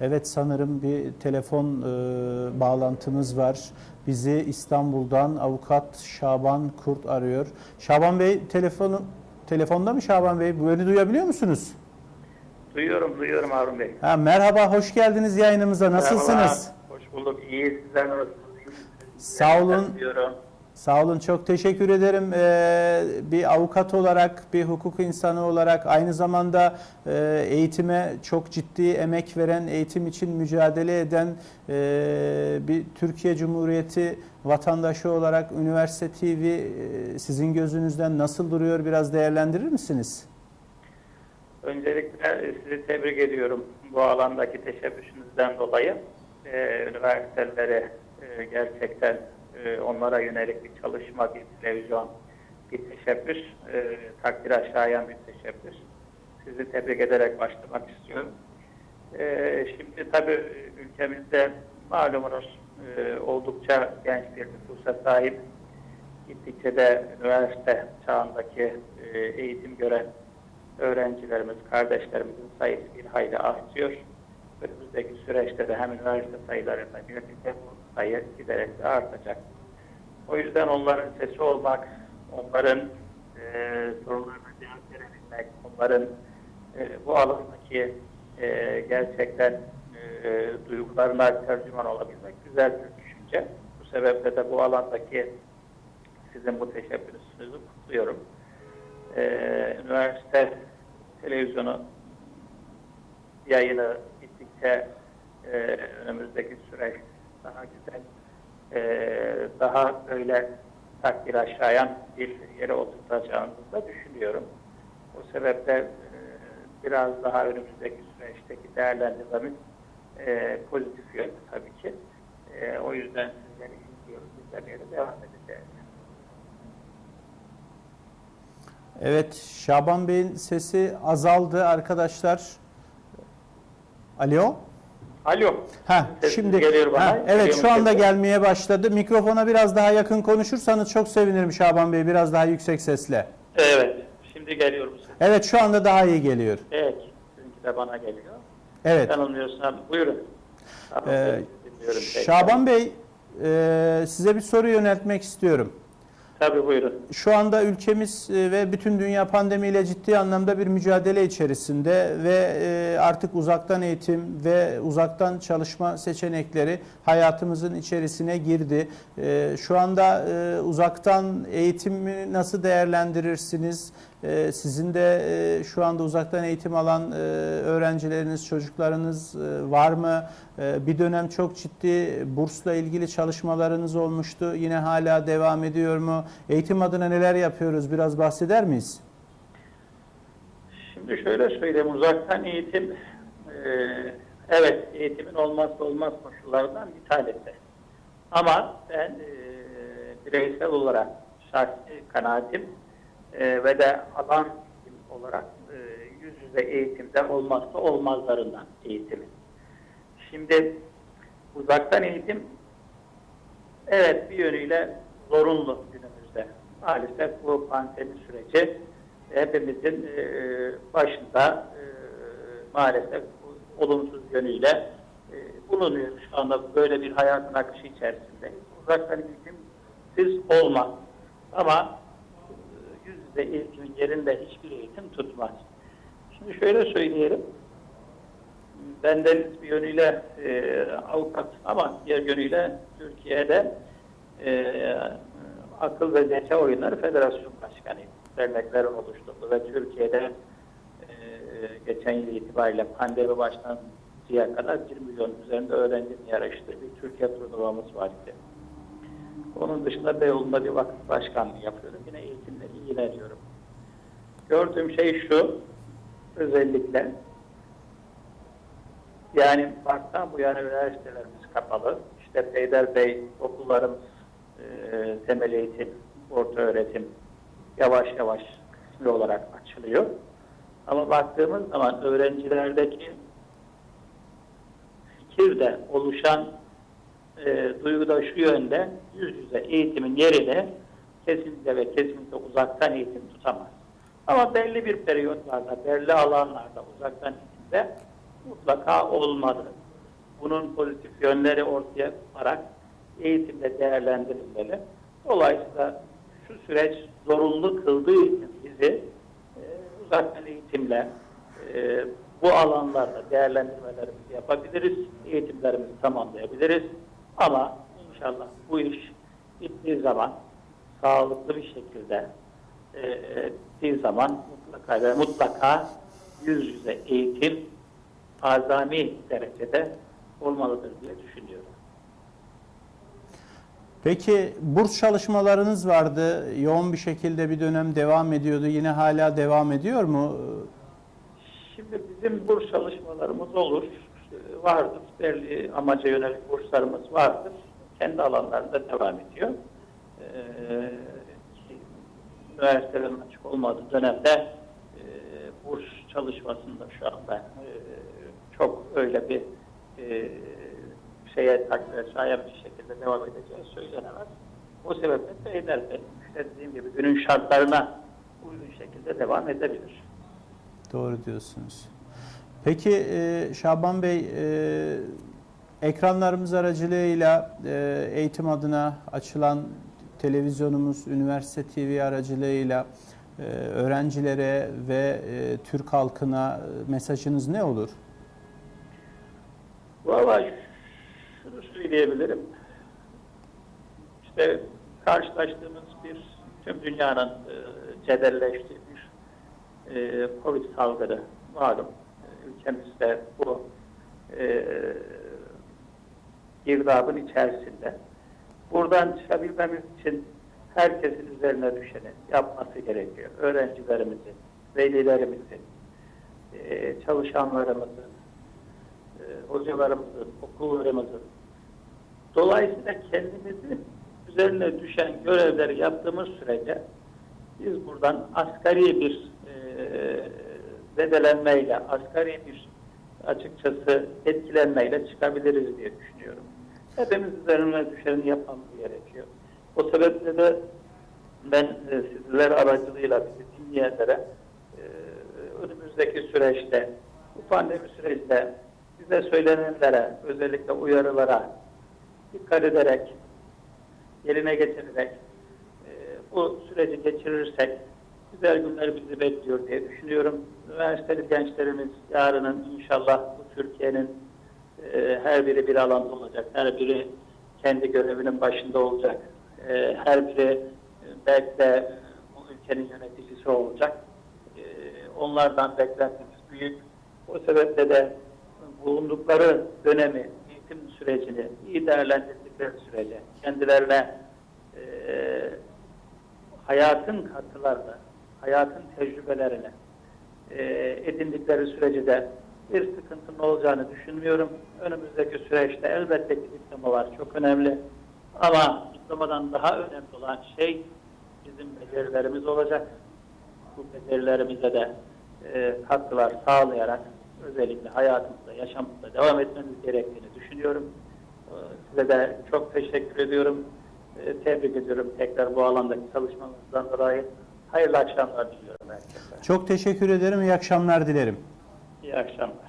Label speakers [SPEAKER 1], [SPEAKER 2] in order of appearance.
[SPEAKER 1] Evet sanırım bir telefon e, bağlantımız var. Bizi İstanbul'dan avukat Şaban Kurt arıyor. Şaban Bey telefonu telefonda mı Şaban Bey? Beni duyabiliyor musunuz?
[SPEAKER 2] Duyuyorum, duyuyorum Harun Bey.
[SPEAKER 1] Ha, merhaba, hoş geldiniz yayınımıza. Nasılsınız?
[SPEAKER 2] Merhabalar, Hoş bulduk. İyi, sizler nasılsınız?
[SPEAKER 1] Sağ olun.
[SPEAKER 2] Diyorum.
[SPEAKER 1] Sağ olun, çok teşekkür ederim. Ee, bir avukat olarak, bir hukuk insanı olarak aynı zamanda e, eğitime çok ciddi emek veren, eğitim için mücadele eden e, bir Türkiye Cumhuriyeti vatandaşı olarak Üniversite TV e, sizin gözünüzden nasıl duruyor biraz değerlendirir misiniz?
[SPEAKER 2] Öncelikle sizi tebrik ediyorum bu alandaki teşebbüsünüzden dolayı. Ee, üniversitelere e, gerçekten e, onlara yönelik bir çalışma, bir televizyon, bir teşebbüs, e, takdire şayan bir teşebbüs. Sizi tebrik ederek başlamak istiyorum. E, şimdi tabii ülkemizde malumunuz e, oldukça genç bir nüfusa sahip gittikçe de üniversite çağındaki e, eğitim gören öğrencilerimiz, kardeşlerimizin sayısı bir hayli artıyor. Önümüzdeki süreçte de hem üniversite sayılarında birlikte bu sayı giderek de artacak. O yüzden onların sesi olmak, onların e, sorularına cevap verebilmek, onların e, bu alandaki e, gerçekten e, duygularına tercüman olabilmek güzel bir düşünce. Bu sebeple de bu alandaki sizin bu teşebbüsünüzü kutluyorum. Ee, üniversite televizyonu yayını bittikçe e, önümüzdeki süreç daha güzel, e, daha böyle takdir aşağıyan bir yere oturtacağımızı da düşünüyorum. O sebeple e, biraz daha önümüzdeki süreçteki değerlendirmemiz e, pozitif yönde tabii ki. E, o yüzden sizleri izliyoruz, izlemeye de devam edeceğiz.
[SPEAKER 1] Evet, Şaban Bey'in sesi azaldı arkadaşlar. Alo?
[SPEAKER 2] Alo.
[SPEAKER 1] Ha, şimdi
[SPEAKER 2] geliyor bana.
[SPEAKER 1] ha, evet şu anda gelmeye başladı. Mikrofona biraz daha yakın konuşursanız çok sevinirim Şaban Bey. Biraz daha yüksek sesle.
[SPEAKER 2] Evet. Şimdi geliyor mu ses?
[SPEAKER 1] Evet şu anda daha iyi geliyor.
[SPEAKER 2] Evet. Sizinki de bana geliyor.
[SPEAKER 1] Evet.
[SPEAKER 2] Yanılmıyorsam buyurun. Tamam,
[SPEAKER 1] Ee. Şaban Bey e, size bir soru yöneltmek istiyorum.
[SPEAKER 2] Tabii buyurun.
[SPEAKER 1] Şu anda ülkemiz e, ve bütün dünya pandemiyle ciddi anlamda bir mücadele içerisinde ve e, artık uzaktan eğitim ve uzaktan çalışma seçenekleri hayatımızın içerisine girdi. E, Şu anda uzaktan eğitimi nasıl değerlendirirsiniz? E, Sizin de e, şu anda uzaktan eğitim alan e, öğrencileriniz, çocuklarınız e, var mı? Bir dönem çok ciddi bursla ilgili çalışmalarınız olmuştu. Yine hala devam ediyor mu? Eğitim adına neler yapıyoruz? Biraz bahseder miyiz?
[SPEAKER 2] Şimdi şöyle söyleyeyim. Uzaktan eğitim evet eğitimin olmazsa olmaz koşullarından bir tanesi. Ama ben e, bireysel olarak şahsi kanaatim e, ve de alan olarak e, yüz yüze eğitimde olmazsa olmazlarından eğitimin. Şimdi uzaktan eğitim evet bir yönüyle zorunlu günümüzde. Maalesef bu pandemi süreci hepimizin e, başında e, maalesef olumsuz yönüyle e, bulunuyor. Şu anda böyle bir hayatın akışı içerisinde. Uzaktan eğitimsiz olmaz. Ama e, yüze eğitimin yerinde hiçbir eğitim tutmaz. Şimdi şöyle söyleyelim. Bendeniz bir yönüyle e, avukat ama diğer yönüyle Türkiye'de e, Akıl ve Zeka Oyunları Federasyon Başkanıyım. Derneklerin oluşturduğu ve Türkiye'de e, geçen yıl itibariyle pandemi başlancaya kadar 1 milyon üzerinde öğrencinin yarıştığı bir Türkiye turnuvamız var idi. Onun dışında Beyoğlu'nda bir vakıf başkanlığı yapıyorum. Yine eğitimle ilgileniyorum. Gördüğüm şey şu, özellikle yani Mart'tan bu yana üniversitelerimiz kapalı. İşte Bey okullarımız e, temel eğitim, orta öğretim yavaş yavaş kısmi olarak açılıyor. Ama baktığımız zaman öğrencilerdeki fikirde oluşan e, duygu da şu yönde yüz yüze eğitimin yerine kesinlikle ve kesinlikle uzaktan eğitim tutamaz. Ama belli bir periyotlarda, belli alanlarda uzaktan eğitimde mutlaka olmalı. bunun pozitif yönleri ortaya koyarak eğitimde değerlendirilmeli. Dolayısıyla şu süreç zorunlu kıldığı için bizi e, uzaktan eğitimle e, bu alanlarda değerlendirmelerimizi yapabiliriz, eğitimlerimizi tamamlayabiliriz. Ama inşallah bu iş bittiği zaman sağlıklı bir şekilde e, bittiği zaman mutlaka ve mutlaka yüz yüze eğitim azami derecede olmalıdır diye düşünüyorum.
[SPEAKER 1] Peki burs çalışmalarınız vardı. Yoğun bir şekilde bir dönem devam ediyordu. Yine hala devam ediyor mu?
[SPEAKER 2] Şimdi bizim burs çalışmalarımız olur, vardır. Belli amaca yönelik burslarımız vardır. Kendi alanlarında devam ediyor. Ee, üniversitelerin açık olmadığı dönemde e, burs çalışmasında şu anda e, çok öyle bir e, şeye takdire şayan bir şekilde devam edeceği söylenemez. O sebeple elbette işte dediğim gibi günün şartlarına uygun şekilde devam edebilir.
[SPEAKER 1] Doğru diyorsunuz. Peki e, Şaban Bey, e, ekranlarımız aracılığıyla e, eğitim adına açılan televizyonumuz, üniversite TV aracılığıyla e, öğrencilere ve e, Türk halkına e, mesajınız ne olur?
[SPEAKER 2] Valla şunu söyleyebilirim. İşte karşılaştığımız bir tüm dünyanın cedelleştiği bir Covid salgını malum. Ülkemizde bu girdabın içerisinde. Buradan çıkabilmemiz için herkesin üzerine düşeni yapması gerekiyor. Öğrencilerimizin, velilerimizin, e, çalışanlarımızın, e, hocalarımızın, okullarımızın dolayısıyla kendimizin üzerine düşen görevleri yaptığımız sürece biz buradan asgari bir e, zedelenmeyle, asgari bir açıkçası etkilenmeyle çıkabiliriz diye düşünüyorum. Hepimiz üzerine düşeni yapmamız gerekiyor. O sebeple de ben e, sizler aracılığıyla bizi dinleyenlere e, önümüzdeki süreçte, bu pandemi süreçte bize söylenenlere, özellikle uyarılara dikkat ederek, yerine getirerek e, bu süreci geçirirsek güzel günler bizi bekliyor diye düşünüyorum. Üniversiteli gençlerimiz yarının inşallah bu Türkiye'nin e, her biri bir alanda olacak. Her biri kendi görevinin başında olacak. E, her biri e, belki de bu ülkenin yöneticisi olacak. E, onlardan beklentimiz büyük. O sebeple de bulundukları dönemi, eğitim sürecini iyi değerlendirdikleri sürece kendilerine e, hayatın katılarını, hayatın tecrübelerini e, edindikleri sürece de bir sıkıntının olacağını düşünmüyorum. Önümüzdeki süreçte elbette ki diplomalar çok önemli. Ama diplomadan daha önemli olan şey bizim becerilerimiz olacak. Bu becerilerimize de e, katkılar sağlayarak özellikle hayatımızda, yaşamımızda devam etmemiz gerektiğini düşünüyorum. E, Size de çok teşekkür ediyorum. E, tebrik ediyorum tekrar bu alandaki çalışmanızdan dolayı. Hayırlı akşamlar diliyorum herkese.
[SPEAKER 1] Çok teşekkür ederim. İyi akşamlar dilerim.
[SPEAKER 2] İyi akşamlar.